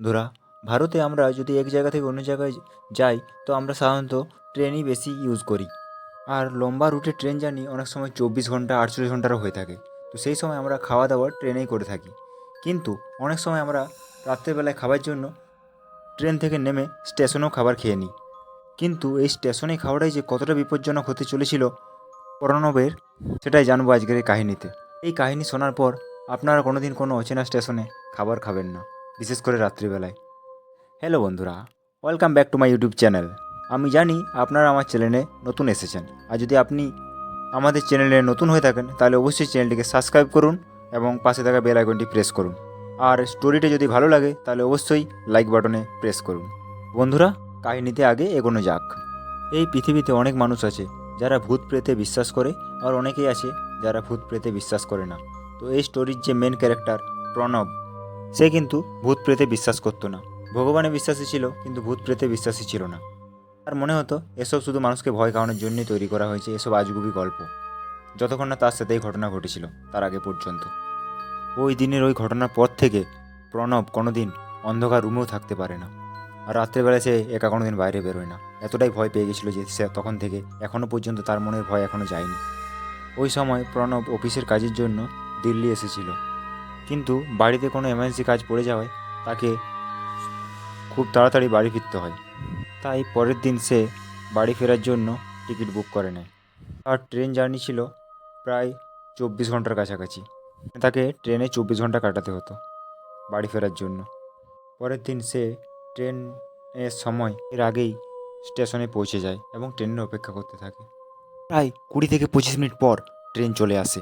বন্ধুরা, ভারতে আমরা যদি এক জায়গা থেকে অন্য জায়গায় যাই, তো আমরা সাধারণত ট্রেনই বেশি ইউজ করি। আর লম্বা রুটে ট্রেন জার্নি অনেক সময় চব্বিশ ঘণ্টা, আটচল্লিশ ঘন্টারও হয়ে থাকে। তো সেই সময় আমরা খাওয়া দাওয়া ট্রেনেই করে থাকি। কিন্তু অনেক সময় আমরা রাত্রেবেলায় খাবার জন্য ট্রেন থেকে নেমে স্টেশনেও খাবার খেয়ে নিই। কিন্তু এই স্টেশনে খাওয়াটাই যে কতটা বিপজ্জনক হতে চলেছিল প্রণবের সেটাই জানব আজকের এই কাহিনীতে। এই কাহিনী শোনার পর আপনারা কোনোদিন কোনো অচেনা স্টেশনে খাবার খাবেন না। বিশেষ করে রাত্রিবেলায়। হ্যালো বন্ধুরা welcome back to my YouTube channel আমি জানি আপনারা আমার চ্যানেলে নতুন এসেছেন। আর যদি আপনি আমাদের চ্যানেলে নতুন হয়ে থাকেন, তাহলে অবশ্যই চ্যানেলটিকে সাবস্ক্রাইব করুন এবং পাশে থাকা বেল আইকনটি প্রেস করুন। আর স্টোরিটা যদি ভালো লাগে, তাহলে অবশ্যই লাইক বাটনে প্রেস করুন। বন্ধুরা, কাহিনীতে আগে এগোনো যাক। এই পৃথিবীতে অনেক মানুষ আছে, যারা ভূত প্রেতে বিশ্বাস করে, আর অনেকেই আছে যারা ভূত প্রেতে বিশ্বাস করে না। তো এই স্টোরির যে মেন ক্যারেক্টার প্রণব সে কিন্তু ভূত প্রেতে বিশ্বাস করতো না। ভগবানে বিশ্বাসী ছিল, কিন্তু ভূত প্রেতে বিশ্বাসী ছিল না। আর মনে হতো, এসব শুধু মানুষকে ভয় খাওয়ানোর জন্যই তৈরি করা হয়েছে, এসব আজগুবি গল্প। যতক্ষণ না তার সাথে এই ঘটনা ঘটেছিল, তার আগে পর্যন্ত। ওই দিনের ওই ঘটনার পর থেকে প্রণব কোনোদিন অন্ধকার রুমেও থাকতে পারে না। আর রাত্রেবেলা সে একা কোনোদিন বাইরে বেরোয় না। এতটাই ভয় পেয়ে গেছিল যে সে তখন থেকে এখনও পর্যন্ত তার মনের ভয় এখনও যায়নি। ওই সময় প্রণব অফিসের কাজের জন্য দিল্লি এসেছিল। কিন্তু বাড়িতে কোনো এমার্জেন্সি কাজ পড়ে যাওয়ায় তাকে খুব তাড়াতাড়ি বাড়ি ফিরতে হয়। তাই পরের দিন সে বাড়ি ফেরার জন্য টিকিট বুক করে নেয়। আর ট্রেন জার্নি ছিল প্রায় চব্বিশ ঘণ্টার কাছাকাছি। তাকে ট্রেনে চব্বিশ ঘণ্টা কাটাতে হতো বাড়ি ফেরার জন্য। পরের দিন সে ট্রেনের সময় এর আগেই স্টেশনে পৌঁছে যায় এবং ট্রেনের অপেক্ষা করতে থাকে। প্রায় কুড়ি থেকে পঁচিশ মিনিট পর ট্রেন চলে আসে।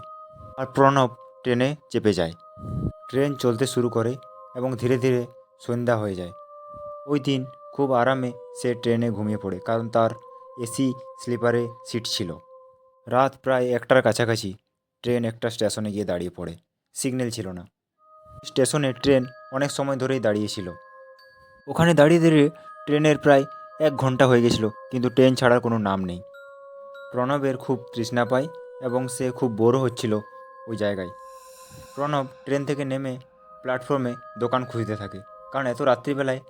আর প্রণব ট্রেনে চেপে যায়। ট্রেন চলতে শুরু করে এবং ধীরে ধীরে সন্ধ্যা হয়ে যায়। ওই দিন খুব আরামে সে ট্রেনে ঘুমিয়ে পড়ে কারণ তার এসি, স্লিপারে সিট ছিল। রাত প্রায় একটার কাছাকাছি ট্রেন একটা স্টেশনে গিয়ে দাঁড়িয়ে পড়ে। সিগন্যাল ছিল না। স্টেশনে ট্রেন অনেক সময় ধরেই দাঁড়িয়েছিল। ওখানে দাঁড়িয়ে দাঁড়িয়ে ট্রেনের প্রায় এক ঘণ্টা হয়ে গেছিল, কিন্তু ট্রেন ছাড়ার কোনো নাম নেই। প্রণবের খুব তৃষ্ণা পায় এবং সে খুব বড় হচ্ছিল ওই জায়গায়। প্রণব ট্রেন থেকে নেমে প্ল্যাটফর্মে দোকান খুঁজতে থাকে। কারণ এত রাত্রিবেলায়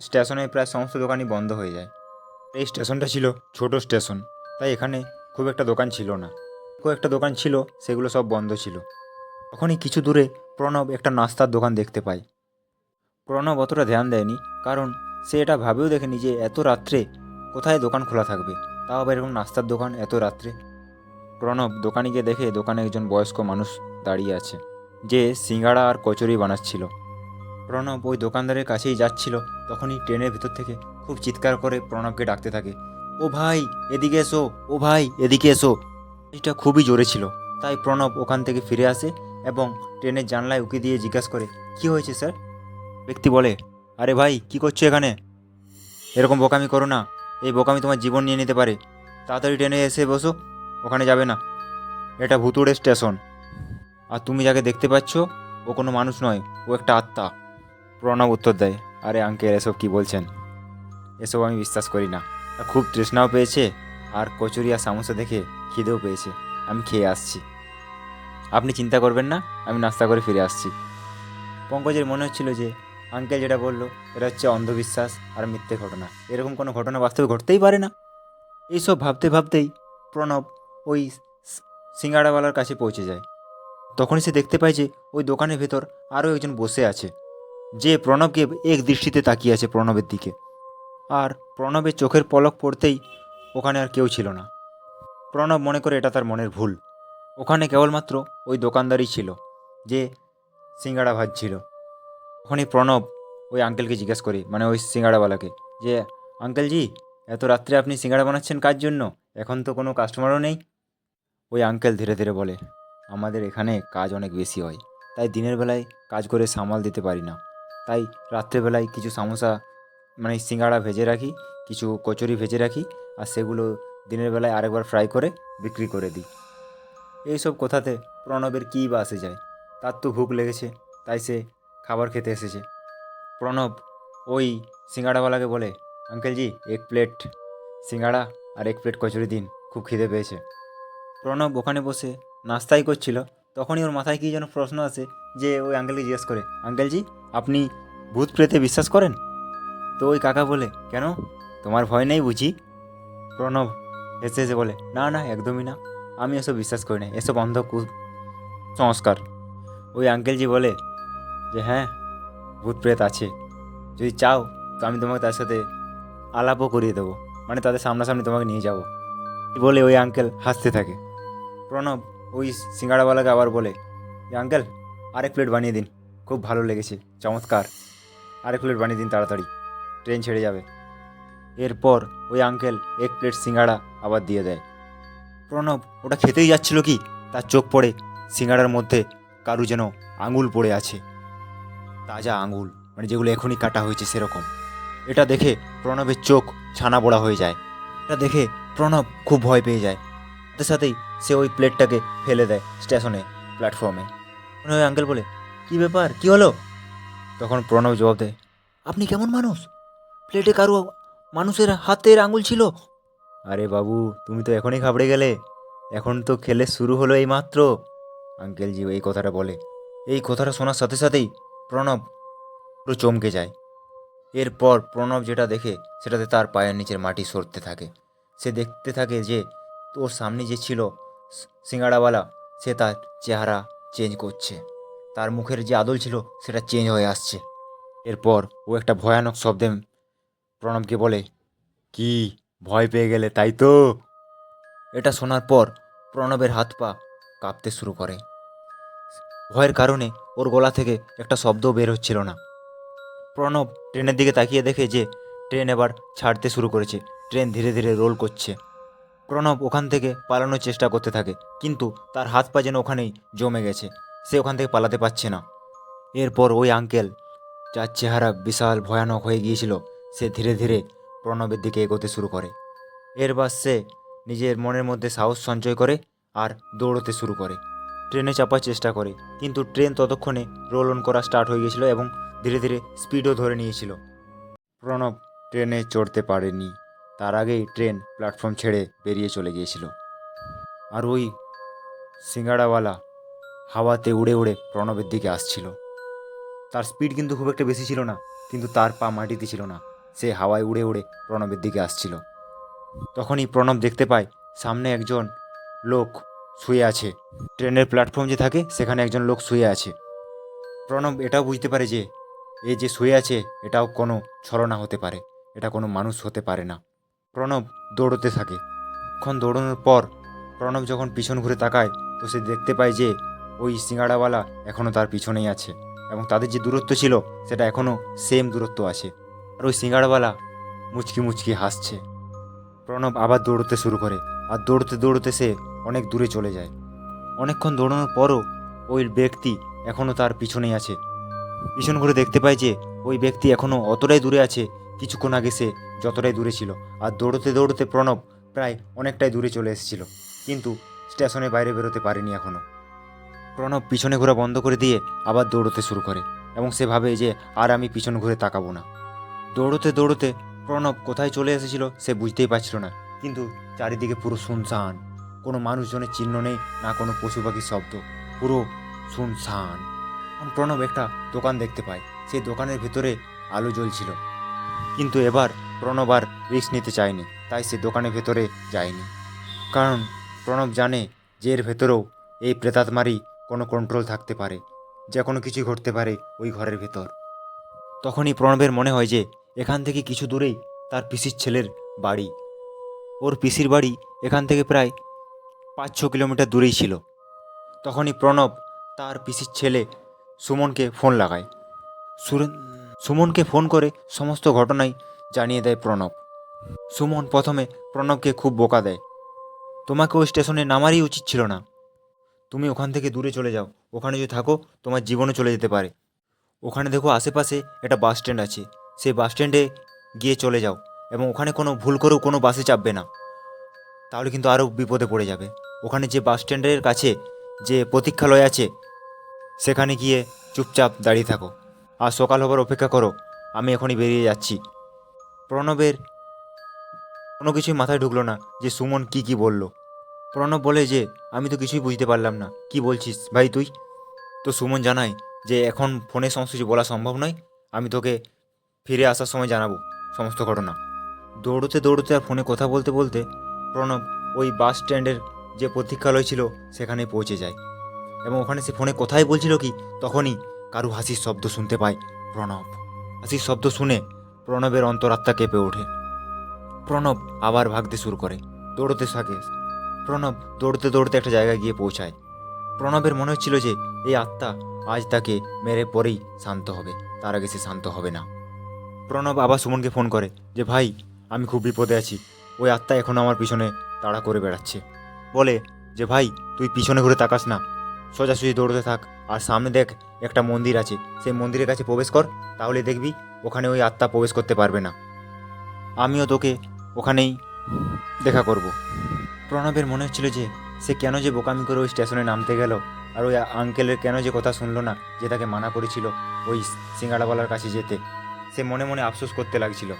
স্টেশনে প্রায় সমস্ত দোকানই বন্ধ হয়ে যায়। এই স্টেশনটা ছিল ছোট স্টেশন, তাই এখানে খুব একটা দোকান ছিল না। কয়েকটা দোকান ছিল, সেগুলো সব বন্ধ ছিল। তখনই কিছু দূরে প্রণব একটা নাস্তার দোকান দেখতে পায়। প্রণব অতটা ধ্যান দেয়নি, কারণ সে এটা ভাবেও দেখেনি যে এত রাত্রে কোথায় দোকান খোলা থাকবে। তাও আবার এরকম নাস্তার দোকান এত রাত্রে। প্রণব দোকানে গিয়ে দেখে দোকানে একজন বয়স্ক মানুষ দাঁড়িয়ে আছে। যে সিঙ্গাড়া আর কচুরি বানাচ্ছিল। প্রণব ওই দোকানদারের কাছেই যাচ্ছিল, তখনই ট্রেনের ভিতর থেকে খুব চিৎকার করে প্রণবকে ডাকতে থাকে। ও ভাই, এদিকে এসো, ও ভাই, এদিকে এসো। এটা খুবই জোরে ছিল, তাই প্রণব ওখান থেকে ফিরে আসে এবং ট্রেনের জানলায় উকি দিয়ে জিজ্ঞাসা করে, কি হয়েছে স্যার? ব্যক্তি বলে, আরে ভাই, কি করছ এখানে? এরকম বোকামি করো না, এই বোকামি তোমার জীবন নিয়ে নিতে পারে। তাড়াতাড়ি ট্রেনে এসে বসো, ওখানে যাবে না। এটা ভুতুড়ে স্টেশন। আর তুমি যাকে দেখতে পাচ্ছ, ও কোনো মানুষ নয়, ও একটা আত্মা। প্রণব উত্তর দেয়, আরে আঙ্কেল, এসব কি বলছেন? এসব আমি বিশ্বাস করি না। খুব তৃষ্ণাও পেয়েছে, আর কচুরি আর সামোসা দেখে খিদেও পেয়েছে। আমি খেয়ে আসছি। আপনি চিন্তা করবেন না, আমি নাস্তা করে ফিরে আসছি। পঙ্কজের মনে হচ্ছিল যে, আঙ্কেল যেটা বলল, এটা হচ্ছে অন্ধবিশ্বাস আর মিথ্যে ঘটনা। এরকম কোনো ঘটনা বাস্তবে ঘটতেই পারে না। এইসব ভাবতে ভাবতেই প্রণব ওই সিঙ্গাড়াওয়ালার কাছে পৌঁছে যায়। তখনই সে দেখতে পায় যে ওই দোকানের ভেতর আরও একজন বসে আছে, যে প্রণবকে এক দৃষ্টিতে তাকিয়ে আছে প্রণবের দিকে। আর প্রণবের চোখের পলক পড়তেই ওখানে আর কেউ ছিল না। প্রণব মনে করে এটা তার মনের ভুল। ওখানে কেবলমাত্র ওই দোকানদারই ছিল, যে সিঙ্গাড়া ভাজছিল। ওখানে প্রণব ওই আঙ্কেলকে জিজ্ঞেস করে মানে ওই সিঙ্গাড়াওয়ালাকে, যে আঙ্কেল জি এত রাত্রে আপনি সিঙ্গাড়া বানাচ্ছেন কার জন্য? এখন তো কোনো কাস্টমারও নেই? ওই আঙ্কেল ধীরে ধীরে বলে আমাদের এখানে কাজ অনেক বেশি হয়। তাই দিনের বেলায় কাজ করে সামাল দিতে পারি না। তাই রাত্রেবেলায় কিছু সামোসা মানে সিঙ্গাড়া ভেজে রাখি, কিছু কচুরি ভেজে রাখি, আর সেগুলো দিনের বেলায় আরেকবার ফ্রাই করে বিক্রি করে দিই। এইসব কথাতে প্রণবের কী বা আসে যায়? তার তো ভুক লেগেছে, তাই সে খাবার খেতে এসেছে। প্রণব ওই সিঙ্গাড়াওয়ালাকে বলে, আঙ্কেল জি, এক প্লেট সিঙ্গাড়া আর এক প্লেট কচুরি দিন, খুব খিদে পেয়েছে। প্রণব ওখানে বসে নাস্তাই করছিল, তখনই ওর মাথায় কী যেন প্রশ্ন আসে যে ওই আঙ্কেলকে জিজ্ঞেস করে, আঙ্কেলজি, আপনি ভূত প্রেতে বিশ্বাস করেন? তো ওই কাকা বলে, কেন? তোমার ভয় নেই বুঝি? প্রণব হেসে হেসে বলে, না না, একদমই না। আমি এসব বিশ্বাস করি না, এসব অন্ধ কু সংস্কার ওই আঙ্কেলজি বলে, যে হ্যাঁ ভূত প্রেত আছে। যদি চাও, তো আমি তোমাকে তার সাথে আলাপও করিয়ে দেবো। মানে তাদের সামনাসামনি তোমাকে নিয়ে যাব। বলে ওই আঙ্কেল হাসতে থাকে। প্রণব ওই সিঙ্গাড়াওয়ালাকে আবার বলে যে আঙ্কেল, আরেক প্লেট বানিয়ে দিন। খুব ভালো লেগেছে, চমৎকার। আরেক প্লেট বানিয়ে দিন তাড়াতাড়ি। ট্রেন ছেড়ে যাবে। এরপর ওই আঙ্কেল এক প্লেট সিঙ্গাড়া আবার দিয়ে দেয়। প্রণব, ওটা খেতেই যাচ্ছিল কি? তার চোখ পড়ে। সিঙ্গাড়ার মধ্যে কারু যেন আঙুল পড়ে আছে। তাজা আঙুল মানে যেগুলো এখনই কাটা হয়েছে সেরকম। এটা দেখে প্রণবের চোখ ছানা বড়া হয়ে যায়। এটা দেখে প্রণব খুব ভয় পেয়ে যায়। সাথে সাথেই সে ওই প্লেটটাকে ফেলে দেয় স্টেশনে, প্ল্যাটফর্মে। মনে হয় আঙ্কেল বলে, কি ব্যাপার? কি হলো? তখন প্রণব জবাব দেয়, আপনি কেমন মানুষ? প্লেটে কারু মানুষের হাতের আঙুল ছিল? আরে বাবু, তুমি তো এখনই ঘাবড়ে গেলে। এখন তো খেলে শুরু হলো এই মাত্র আঙ্কেলজি এই কথাটা বলে। এই কথাটা শোনার সাথে সাথেই প্রণব পুরো চমকে যায়। এরপর প্রণব যেটা দেখে, সেটাতে তার পায়ের নিচের মাটি সরতে থাকে। সে দেখতে থাকে যে, ওর সামনে যে ছিল সিঙ্গাড়াওয়ালা, সে তার চেহারা চেঞ্জ করছে। তার মুখের যে আদল ছিল, সেটা চেঞ্জ হয়ে আসছে। এরপর ও একটা ভয়ানক শব্দে প্রণবকে বলে, কি ভয় পেয়ে গেলে, তাই তো? এটা শোনার পর প্রণবের হাত পা কাঁপতে শুরু করে। ভয়ের কারণে ওর গলা থেকে একটা শব্দও বের হচ্ছিল না। প্রণব ট্রেনের দিকে তাকিয়ে দেখে যে, ট্রেন এবার ছাড়তে শুরু করেছে। ট্রেন ধীরে ধীরে রোল করছে। প্রণব ওখান থেকে পালানোর চেষ্টা করতে থাকে, কিন্তু তার হাত পা যেন ওখানেই জমে গেছে। সে ওখান থেকে পালাতে পারছে না। এরপর ওই আঙ্কেল যার চেহারা বিশাল ভয়ানক হয়ে গিয়েছিল, সে ধীরে ধীরে প্রণবের দিকে এগোতে শুরু করে। এরবার সে নিজের মনের মধ্যে সাহস সঞ্চয় করে আর দৌড়তে শুরু করে। ট্রেনে চাপার চেষ্টা করে, কিন্তু ট্রেন ততক্ষণে রোল অন করা স্টার্ট হয়ে গিয়েছিল এবং ধীরে ধীরে স্পিডও ধরে নিয়েছিল। প্রণব ট্রেনে চড়তে পারেনি। তার আগেই ট্রেন প্ল্যাটফর্ম ছেড়ে বেরিয়ে চলে গিয়েছিল। আর ওই সিঙ্গাড়াওয়ালা হাওয়াতে উড়ে উড়ে প্রণবের দিকে আসছিল। তার স্পিড কিন্তু খুব একটা বেশি ছিল না, কিন্তু তার পা মাটিতে ছিল না। সে হাওয়ায় উড়ে উড়ে প্রণবের দিকে আসছিল। তখনই প্রণব দেখতে পায়, সামনে একজন লোক শুয়ে আছে। ট্রেনের প্ল্যাটফর্ম যে থাকে, সেখানে একজন লোক শুয়ে আছে। প্রণব এটাও বুঝতে পারে যে, এ যে শুয়ে আছে, এটাও কোনো ছলনা হতে পারে। এটা কোনো মানুষ হতে পারে না। প্রণব দৌড়তে থাকে। ক্ষণ দৌড়ানোর পর প্রণব যখন পিছন ঘুরে তাকায়, তো সে দেখতে পায় যে ওই সিঙ্গাড়াওয়ালা এখনও তার পিছনেই আছে এবং তাদের যে দূরত্ব ছিল, সেটা এখনও সেম দূরত্ব আছে। আর ওই সিঙ্গাড়াওয়ালা মুচকি মুচকি হাসছে। প্রণব আবার দৌড়তে শুরু করে আর দৌড়তে দৌড়তে সে অনেক দূরে চলে যায়। অনেকক্ষণ দৌড়ানোর পরও ওই ব্যক্তি এখনও তার পিছনেই আছে। পিছন ঘুরে দেখতে পায় যে ওই ব্যক্তি এখনও অতটাই দূরে আছে, কিছুক্ষণ আগে সে যতটাই দূরে ছিল, আর দৌড়তে দৌড়তে প্রণব প্রায় অনেকটাই দূরে চলে এসেছিল, কিন্তু স্টেশনের বাইরে বেরোতে পারেনি এখনও প্রণব পিছনে ঘোরা বন্ধ করে দিয়ে আবার দৌড়তে শুরু করে, এবং সে ভাবে যে আর আমি পিছন ঘুরে তাকাবো না। দৌড়তে দৌড়তে প্রণব কোথায় চলে এসেছিল সে বুঝতেই পারছিল না, কিন্তু চারিদিকে পুরো শুনশান। কোনো মানুষজনের চিহ্ন নেই, না কোনো পশু পাখির শব্দ, পুরো শুনশান। প্রণব একটা দোকান দেখতে পায় সেই দোকানের ভেতরে আলো জ্বলছিল। কিন্তু এবার প্রণব আর রিস্ক নিতে চায়নি, তাই সে দোকানের ভেতরে যায়নি। কারণ প্রণব জানে যে এর ভেতরেও এই প্রেতাত্মারই কোনো কন্ট্রোল থাকতে পারে, যে কোনো কিছুই ঘটতে পারে ওই ঘরের ভেতর। তখনই প্রণবের মনে হয় যে এখান থেকে কিছু দূরেই তার পিসির ছেলের বাড়ি। ওর পিসির বাড়ি এখান থেকে প্রায় পাঁচ ছ কিলোমিটার দূরেই ছিল। তখনই প্রণব তার পিসির ছেলে সুমনকে ফোন লাগায়। সুমনকে ফোন করে সমস্ত ঘটনাই জানিয়ে দেয় প্রণব। সুমন প্রথমে প্রণবকে খুব বোকা দেয়। তোমাকে ওই স্টেশনে নামারই উচিত ছিল না। তুমি ওখান থেকে দূরে চলে যাও। ওখানে যদি থাকো, তোমার জীবনও চলে যেতে পারে। ওখানে দেখো আশেপাশে একটা বাস স্ট্যান্ড আছে। সেই বাস স্ট্যান্ডে গিয়ে চলে যাও এবং ওখানে কোনো ভুল করেও কোনো বাসে চাপবে না। তাহলে কিন্তু আরও বিপদে পড়ে যাবে। ওখানে যে বাস স্ট্যান্ডের কাছে যে প্রতীক্ষালয় আছে, সেখানে গিয়ে চুপচাপ দাঁড়িয়ে থাকো। আর সকাল হবার অপেক্ষা করো। আমি এখনই বেরিয়ে যাচ্ছি। প্রণবের কোনো কিছুই মাথায় ঢুকলো না যে সুমন কি কি বলল। প্রণব বলে যে, আমি তো কিছুই বুঝতে পারলাম না। কি বলছিস ভাই তুই? তো সুমন জানায় যে, এখন ফোনে সমস্ত কিছু বলা সম্ভব নয়। আমি তোকে ফিরে আসার সময় জানাব সমস্ত ঘটনা। দৌড়তে দৌড়তে আর ফোনে কথা বলতে বলতে প্রণব ওই বাস স্ট্যান্ডের যে প্রতীক্ষালয় ছিল সেখানে পৌঁছে যায়। এবং ওখানে সে ফোনে কথাই বলছিল কি, তখনই কারু হাসির শব্দ শুনতে পায় প্রণব। হাসির শব্দ শুনে প্রণবের অন্তরাত্মা কেঁপে ওঠে। প্রণব আবার ভাগতে শুরু করে। দৌড়তে থাকে। প্রণব দৌড়তে দৌড়তে একটা জায়গায় গিয়ে পৌঁছায়। প্রণবের মনে হচ্ছিল যে, এই আত্মা আজ তাকে মেরে পরেই শান্ত হবে। তার আগে সে শান্ত হবে না। প্রণব আবার সুমনকে ফোন করে যে, ভাই, আমি খুব বিপদে আছি। ওই আত্মা এখন আমার পিছনে তাড়া করে বেড়াচ্ছে। বলে যে, ভাই, তুই পিছনে ঘুরে তাকাস না। সোজাসুজি দৌড়তে থাক। আর সামনে দেখ, একটা মন্দির আছে। সেই মন্দিরের কাছে প্রবেশ কর। তাহলে দেখবি ওখানে ওই আত্মা প্রবেশ করতে পারবে না। আমিও তোকে ওখানেই দেখা করব। প্রণবের মনে হচ্ছিল যে সে কেন যে বোকামি করে ওই স্টেশনে নামতে গেল আর ওই আঙ্কেলের কেন যে কথা শুনলো না যে তাকে মানা করেছিল ওই সিঙ্গাড়াওয়ালার কাছে যেতে। সে মনে মনে আফসোস করতে লাগছিল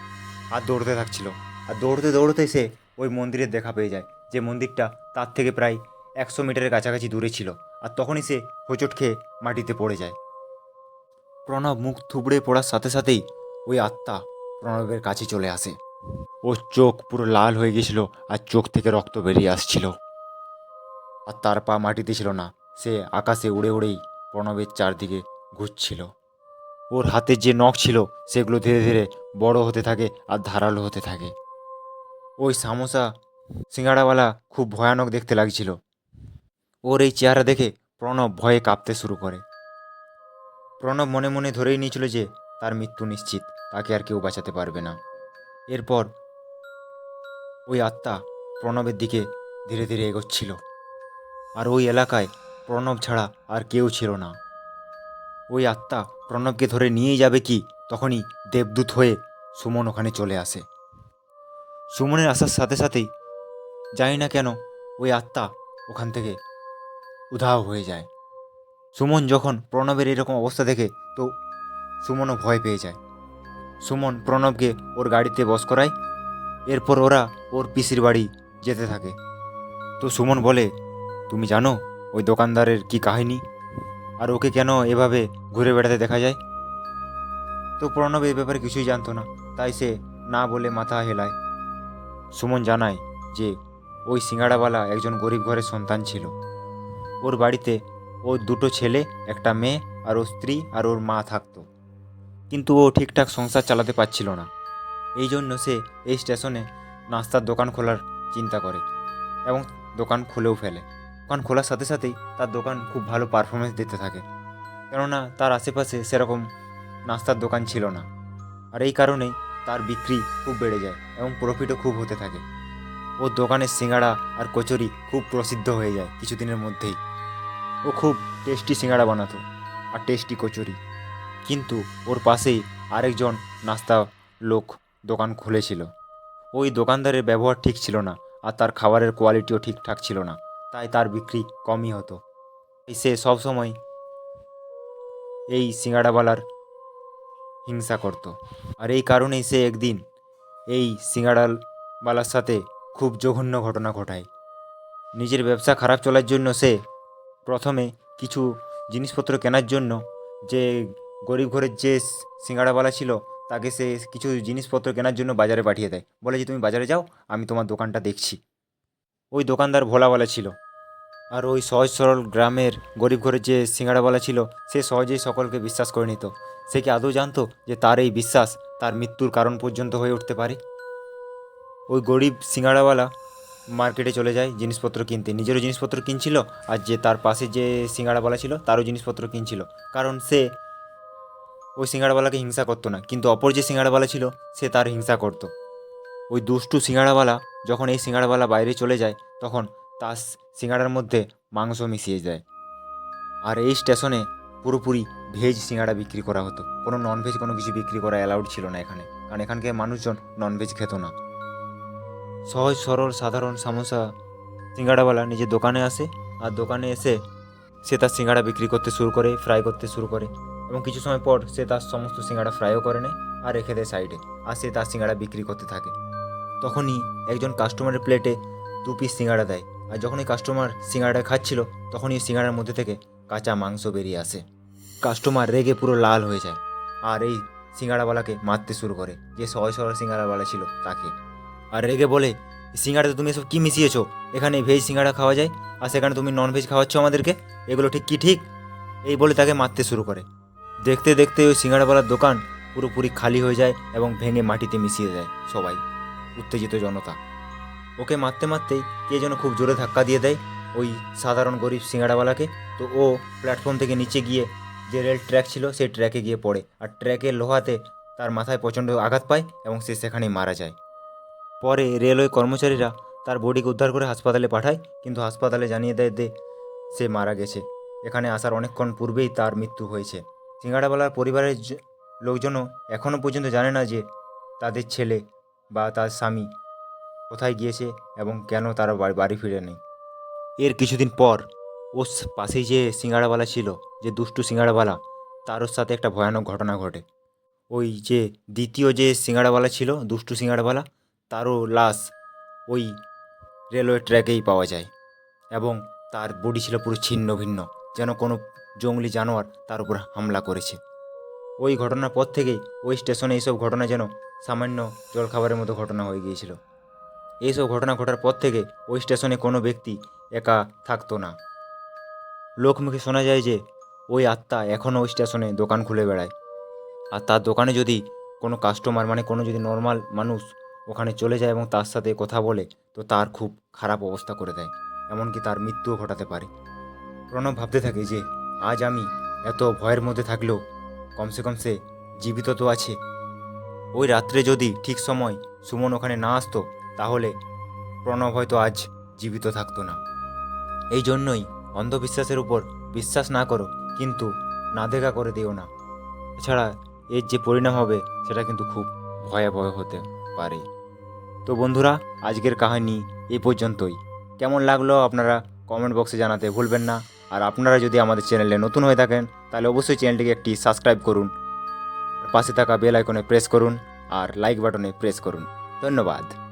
আর দৌড়তে থাকছিল। আর দৌড়তে দৌড়তে সে ওই মন্দিরের দেখা পেয়ে যায়, যে মন্দিরটা তার থেকে প্রায় একশো মিটারের কাছাকাছি দূরে ছিল। আর তখনই সে হোঁচট খেয়ে মাটিতে পড়ে যায়। প্রণব মুখ থুবড়ে পড়ার সাথে সাথেই ওই আত্মা প্রণবের কাছে চলে আসে। ওর চোখ পুরো লাল হয়ে গেছিল আর চোখ থেকে রক্ত বেরিয়ে আসছিল। আর তার পা মাটিতে ছিল না, সে আকাশে উড়ে উড়েই প্রণবের চারদিকে ঘুরছিল। ওর হাতে যে নখ ছিল, সেগুলো ধীরে ধীরে বড় হতে থাকে আর ধারালো হতে থাকে। ওই সামোসা সিঙ্গাড়াওয়ালা খুব ভয়ানক দেখতে লাগছিল। ওর এই চেহারা দেখে প্রণব ভয়ে কাঁপতে শুরু করে। প্রণব মনে মনে ধরেই নিয়েছিল যে, তার মৃত্যু নিশ্চিত, তাকে আর কেউ বাঁচাতে পারবে না। এরপর ওই আত্মা প্রণবের দিকে ধীরে ধীরে এগোচ্ছিল। আর ওই এলাকায় প্রণব ছাড়া আর কেউ ছিল না। ওই আত্মা প্রণবকে ধরে নিয়েই যাবে কি, তখনই দেবদূত হয়ে সুমন ওখানে চলে আসে। সুমনের আসার সাথে সাথেই জানি না কেন ওই আত্মা ওখান থেকে উধাও হয়ে যায়। সুমন যখন প্রণবের এরকম অবস্থা দেখে, তো সুমনও ভয় পেয়ে যায়। সুমন প্রণবকে ওর গাড়িতে বস করায়, এরপর ওরা ওর পিসির বাড়ি যেতে থাকে। তো সুমন বলে, তুমি জানো ওই দোকানদারের কি কাহিনী? আর ওকে কেন এভাবে ঘুরে বেড়াতে দেখা যায়? তো প্রণব এই ব্যাপারে কিছুই জানতো না, তাই সে না বলে মাথা হেলায়। সুমন জানায় যে, ওই সিঙ্গাড়াওয়ালা একজন গরিব ঘরের সন্তান ছিল। ওর বাড়িতে ওর দুটো ছেলে, একটা মেয়ে আর ওর স্ত্রী আর ওর মা থাকতো। কিন্তু ও ঠিকঠাক সংসার চালাতে পারছিল না। এই জন্য সে এই স্টেশনে নাস্তার দোকান খোলার চিন্তা করে এবং দোকান খুলেও ফেলে। দোকান খোলার সাথে সাথেই তার দোকান খুব ভালো পারফরমেন্স দিতে থাকে। কেননা তার আশেপাশে সেরকম নাস্তার দোকান ছিল না। আর এই কারণেই তার বিক্রি খুব বেড়ে যায় এবং প্রফিটও খুব হতে থাকে। ওর দোকানের সিঙ্গাড়া আর কচুরি খুব প্রসিদ্ধ হয়ে যায় কিছুদিনের মধ্যেই। ও খুব টেস্টি সিঙ্গাড়া বানাতো আর টেস্টি কচুরি। কিন্তু ওর পাশেই আরেকজন নাস্তা লোক দোকান খুলেছিল। ওই দোকানদারের ব্যবহার ঠিক ছিল না আর তার খাবারের কোয়ালিটিও ঠিকঠাক ছিল না, তাই তার বিক্রি কমই হতো। সে সবসময় এই সিঙ্গাড়াওয়ালার হিংসা করত। আর এই কারণেই সে একদিন এই সিঙ্গাড়াওয়ালার সাথে খুব জঘন্য ঘটনা ঘটায়। নিজের ব্যবসা খারাপ চলার জন্য সে প্রথমে কিছু জিনিসপত্র কেনার জন্য যে গরিব ঘরের যে সিঙ্গাড়াওয়ালা ছিল, তাকে সে কিছু জিনিসপত্র কেনার জন্য বাজারে পাঠিয়ে দেয়। বলে যে, তুমি বাজারে যাও, আমি তোমার দোকানটা দেখছি। ওই দোকানদার ভোলাওয়ালা ছিল। আর ওই সহজ সরল গ্রামের গরিব ঘরের যে সিঙ্গাড়াওয়ালা ছিল, সে সহজেই সকলকে বিশ্বাস করে নিত। সে কি আদৌ জানতো যে, তার এই বিশ্বাস তার মৃত্যুর কারণ পর্যন্ত হয়ে উঠতে পারে? ওই গরিব সিঙ্গাড়াওয়ালা মার্কেটে চলে যায়, জিনিসপত্র কিনতে। নিজেরও জিনিসপত্র কিনছিল, আর যে তার পাশে যে সিঙ্গাড়াওয়ালা ছিল, তারও জিনিসপত্র কিনছিল। কারণ সে ওই সিঙ্গাড়াওয়ালাকে হিংসা করতো না, কিন্তু অপর যে সিঙ্গাড়াওয়ালা ছিল, সে তার হিংসা করতো। ওই দুষ্টু সিঙ্গাড়াওয়ালা যখন এই সিঙ্গাড়াওয়ালা বাইরে চলে যায়, তখন তার সিঙ্গাড়ার মধ্যে মাংস মিশিয়ে যায়। আর এই স্টেশনে পুরোপুরি ভেজ সিঙ্গাড়া বিক্রি করা হতো। কোনো ননভেজ কোনো কিছু বিক্রি করা অ্যালাউড ছিল না এখানে। কারণ এখানকার মানুষজন ননভেজ খেত না। সহজ, সরল, সাধারণ সামোসা সিঙ্গাড়াওয়ালা নিজের দোকানে আসে আর দোকানে এসে সে তার সিঙ্গাড়া বিক্রি করতে শুরু করে ফ্রাই করতে শুরু করে এবং কিছু সময় পর সে তার সমস্ত সিঙ্গাড়া ফ্রাইও করে নেয় আর রেখে দেয় সাইডে আর সে তার সিঙ্গাড়া বিক্রি করতে থাকে। তখনই একজন কাস্টমারের প্লেটে দু পিস সিঙ্গাড়া দেয় আর যখন এই কাস্টমার সিঙ্গাড়া খাচ্ছিল, তখনই সিঙ্গাড়ার মধ্যে থেকে কাঁচা মাংস বেরিয়ে আসে। কাস্টমার রেগে পুরো লাল হয়ে যায় আর এই সিঙ্গাড়াওয়ালাকে মারতে শুরু করে, যে সহজ, সরল সিঙ্গাড়াওয়ালা ছিল তাকে। আর রেগে বলে সিঙ্গাড়াতে তুমি এসব কী মিশিয়েছো? এখানে ভেজ সিঙ্গাড়া খাওয়া যায়, আর সেখানে তুমি নন ভেজ খাওয়াচ্ছ আমাদেরকে? এগুলো ঠিক কি ঠিক? এই বলে তাকে মারতে শুরু করে। দেখতে দেখতে ওই সিঙ্গাড়াওয়ালার দোকান পুরোপুরি খালি হয়ে যায় এবং ভেঙে মাটিতে মিশিয়ে দেয় সবাই, উত্তেজিত জনতা। ওকে মারতে মারতেই কে যেন খুব জোরে ধাক্কা দিয়ে দেয় ওই সাধারণ গরিব সিঙ্গাড়াওয়ালাকে তো ও প্ল্যাটফর্ম থেকে নিচে গিয়ে যে রেল ট্র্যাক ছিল, সেই ট্র্যাকে গিয়ে পড়ে। আর ট্র্যাকের লোহাতে তার মাথায় প্রচণ্ড আঘাত পায় এবং সে সেখানেই মারা যায়। পরে রেলওয়ে কর্মচারীরা তার বডিকে উদ্ধার করে হাসপাতালে পাঠায়, কিন্তু হাসপাতালে জানিয়ে দেয় যে সে মারা গেছে। এখানে আসার অনেকক্ষণ পূর্বেই তার মৃত্যু হয়েছে। সিঙ্গাড়াওয়ালার পরিবারের লোকজনও এখনও পর্যন্ত জানে না যে তাদের ছেলে বা তার স্বামী কোথায় গিয়েছে এবং কেন তারা বাড়ি ফিরে নেই এর কিছুদিন পর ওর পাশেই যে সিঙ্গাড়াওয়ালা ছিল, যে দুষ্টু সিঙ্গাড়াওয়ালা তার ওর সাথে একটা ভয়ানক ঘটনা ঘটে। ওই যে দ্বিতীয় যে সিঙ্গাড়াওয়ালা ছিল, দুষ্টু সিঙ্গাড়াওয়ালা তারও লাশ ওই রেলওয়ে ট্র্যাকেই পাওয়া যায় এবং তার বডি ছিল পুরো ছিন্ন ভিন্ন, যেন কোনো জঙ্গলি জানোয়ার তার উপর হামলা করেছে। ওই ঘটনার পর থেকেই ওই স্টেশনে এইসব ঘটনা যেন সামান্য জলখাবারের মতো ঘটনা হয়ে গিয়েছিল। এইসব ঘটনা ঘটার পর থেকে ওই স্টেশনে কোনো ব্যক্তি একা থাকতো না। লোকমুখে শোনা যায় যে ওই আত্মা এখনও ওই স্টেশনে দোকান খুলে বেড়ায়। আর তার দোকানে যদি কোনো কাস্টমার মানে কোনো যদি নর্মাল মানুষ ওখানে চলে যায় এবং তার সাথে কথা বলে, তো তার খুব খারাপ অবস্থা করে দেয়, এমনকি তার মৃত্যুও ঘটাতে পারে। প্রণব ভাবতে থাকে যে, আজ আমি এত ভয়ের মধ্যে থাকলেও কমসে কম সে জীবিত তো আছে। ওই রাত্রে যদি ঠিক সময় সুমন ওখানে না আসতো, তাহলে প্রণব হয়তো আজ জীবিত থাকতো না। এই জন্যই অন্ধবিশ্বাসের উপর বিশ্বাস না করো, কিন্তু না দেখা করে দিও না। এছাড়া এর যে পরিণাম হবে, সেটা কিন্তু খুব ভয়াবহ হতে পারে। তো বন্ধুরা, আজকের কাহিনি এই পর্যন্তই। কেমন লাগল আপনারা কমেন্ট বক্সে জানাতে ভুলবেন না। আর আপনারা যদি আমাদের চ্যানেলে নতুন হয়ে থাকেন, তাহলে অবশ্যই চ্যানেলটিকে একটি সাবস্ক্রাইব করুন। পাশে থাকা বেল আইকনে প্রেস করুন আর লাইক বাটনে প্রেস করুন। ধন্যবাদ।